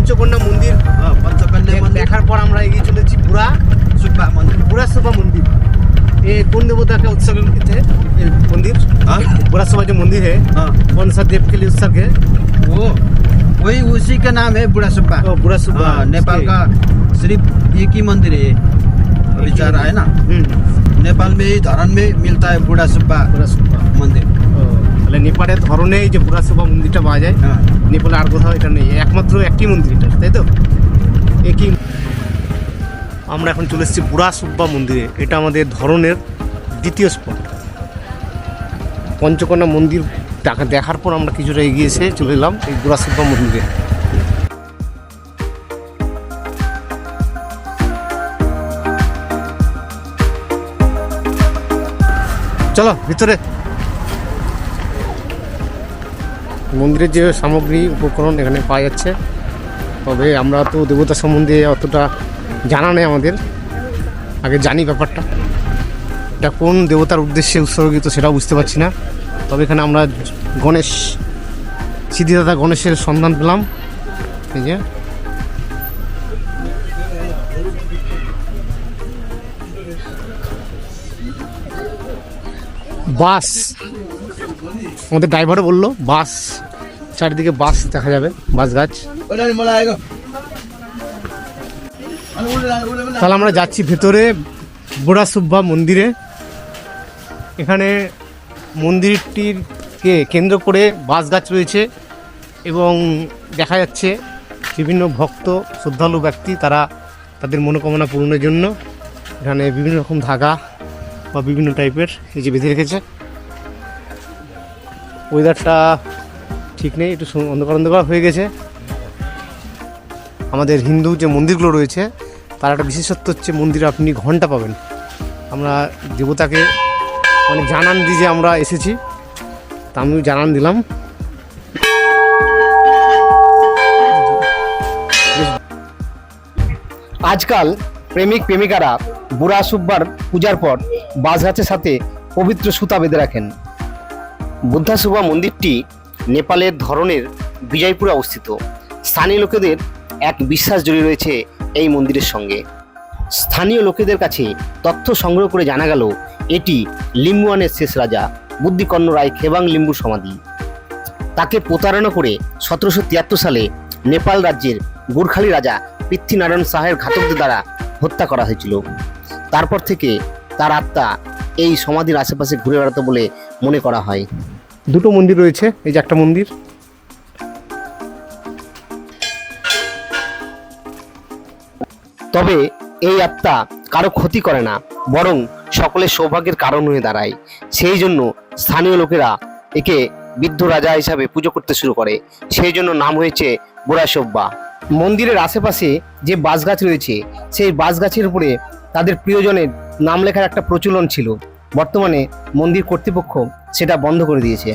পঞ্চকন্যা মন্দির হ্যাঁ পঞ্চকন্যা দে- মন্দির দেখার পর আমরা এগিয়ে চলেছি বুড়া সুব্বা মন্দির বুড়াসভা মন্দির ये कौन देवता का उत्सव है ये मंदिर हाँ बुढ़ासभा जो मंदिर है हाँ कौन सा देव के लिए उत्सव है वो वही उसी का नाम है बुढ़ा सुब्बा तो बुढ़ासभा हाँ नेपाल का सिर्फ एक ही मंदिर है ये अभी चल रहा है ना हम्म नेपाल में ही धरन में मिलता है बुढ़ा सुब्बा বুড়াসভা मंदिर নেপালের ধরনে এই যে বুড়াসভা মন্দিরটা পাওয়া যায় हाँ নেপালে আর কোথাও এটা নেই একমাত্র একটি মন্দির এটা তাই তো? একই আমরা এখন চলে এসেছি বুড়া সুব্বা মন্দিরে এটা আমাদের ধরনের দ্বিতীয় স্পট। পঞ্চকন্যা মন্দির দেখার পর আমরা কিছুটা এগিয়ে এসে চলে এলাম এই বুড়া সুব্বা মন্দিরে। চলো ভিতরে। মন্দিরের যে সামগ্রী উপকরণ এখানে পাওয়া যাচ্ছে। তবে আমরা তো দেবতা সম্বন্ধে অতটা জানা নেই আমাদের। আগে জানি ব্যাপারটা। এটা কোন দেবতার উদ্দেশ্যে উৎসর্গিত সেটাও বুঝতে পারছি না। তবে এখানে আমরা গণেশ, সিদ্ধিদাতা গণেশের সন্ধান পেলাম। এই যে। বাস। আমাদের ড্রাইভারও বলল, বাস, চারিদিকে বাস দেখা যাবে, বাস গাছ। তাহলে আমরা যাচ্ছি ভেতরে বুড়া সুব্বা মন্দিরে। এখানে মন্দিরটিরকে কেন্দ্র করে বাস গাছ রয়েছে এবং দেখা যাচ্ছে বিভিন্ন ভক্ত, শ্রদ্ধালু ব্যক্তি, তারা তাদের মনোকামনা পূরণের জন্য এখানে বিভিন্ন রকম ধাগা বা বিভিন্ন টাইপের এই যে বেঁধে রেখেছে। ওয়েদারটা ঠিক নেই, একটু অন্ধকার অন্ধকার হয়ে গেছে। আমাদের হিন্দু যে মন্দিরগুলো রয়েছে, তার একটা বিশেষত্ব হচ্ছে মন্দিরে আপনি ঘণ্টা পাবেন। আমরা দেবতাকে মানে জানান দিই যে আমরা এসেছি, তা আমিও জানান দিলাম। আজকাল প্রেমিক প্রেমিকারা বুড়া সুব্বার পূজার পর বাসগাছের সাথে পবিত্র সুতা বেঁধে রাখেন। বুদ্ধাসুবা মন্দিরটি নেপালের ধরনের বিজয়পুরে অবস্থিত। স্থানীয় লোকেদের এক বিশ্বাস জড়িয়ে রয়েছে এই মন্দিরের সঙ্গে। স্থানীয় লোকেদের কাছে তথ্য সংগ্রহ করে জানা গেল, এটি লিম্বুয়ানের শেষ রাজা বুদ্ধিকর্ণ রায় খেবাং লিম্বুর সমাধি। তাকে প্রতারণা করে সতেরোশো তিয়াত্তর সালে নেপাল রাজ্যের গোর্খালি রাজা পৃথ্বীনারায়ণ শাহের ঘাতকদের দ্বারা হত্যা করা হয়েছিল। তারপর থেকে তার আত্মা এই সমাধির আশেপাশে ঘুরে বেড়াতো বলে মনে করা হয়। দুটো মন্দির রয়েছে এই যে একটা মন্দির। তবে এই আত্মা কারও ক্ষতি করে না বরং সকলের সৌভাগ্যের কারণ হয়ে দাঁড়ায়। সেই জন্য স্থানীয় লোকেরা একে বৃদ্ধ রাজা হিসাবে পুজো করতে শুরু করে। সেই জন্য নাম হয়েছে বুড়াসব্বা। মন্দিরের আশেপাশে যে বাঁশ গাছ রয়েছে সেই বাঁশ গাছের উপরে তাদের প্রিয়জনের নাম লেখার একটা প্রচলন ছিল। বর্তমানে মন্দির কর্তৃপক্ষ সেটা বন্ধ করে দিয়েছে।